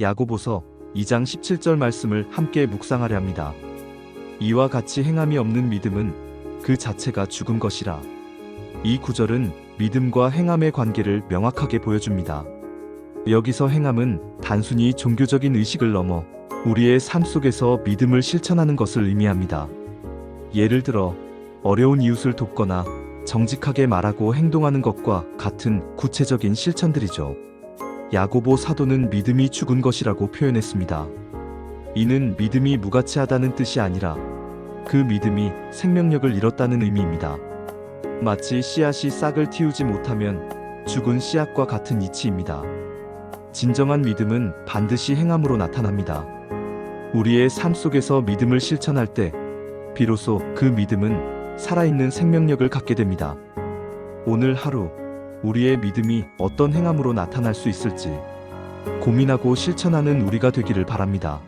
야고보서 2장 17절 말씀을 함께 묵상하려 합니다. 이와 같이 행함이 없는 믿음은 그 자체가 죽은 것이라. 이 구절은 믿음과 행함의 관계를 명확하게 보여줍니다. 여기서 행함은 단순히 종교적인 의식을 넘어 우리의 삶 속에서 믿음을 실천하는 것을 의미합니다. 예를 들어 어려운 이웃을 돕거나 정직하게 말하고 행동하는 것과 같은 구체적인 실천들이죠. 야고보 사도는 믿음이 죽은 것이라고 표현했습니다. 이는 믿음이 무가치하다는 뜻이 아니라 그 믿음이 생명력을 잃었다는 의미입니다. 마치 씨앗이 싹을 틔우지 못하면 죽은 씨앗과 같은 이치입니다. 진정한 믿음은 반드시 행함으로 나타납니다. 우리의 삶 속에서 믿음을 실천할 때 비로소 그 믿음은 살아있는 생명력을 갖게 됩니다. 오늘 하루 우리의 믿음이 어떤 행함으로 나타날 수 있을지 고민하고 실천하는 우리가 되기를 바랍니다.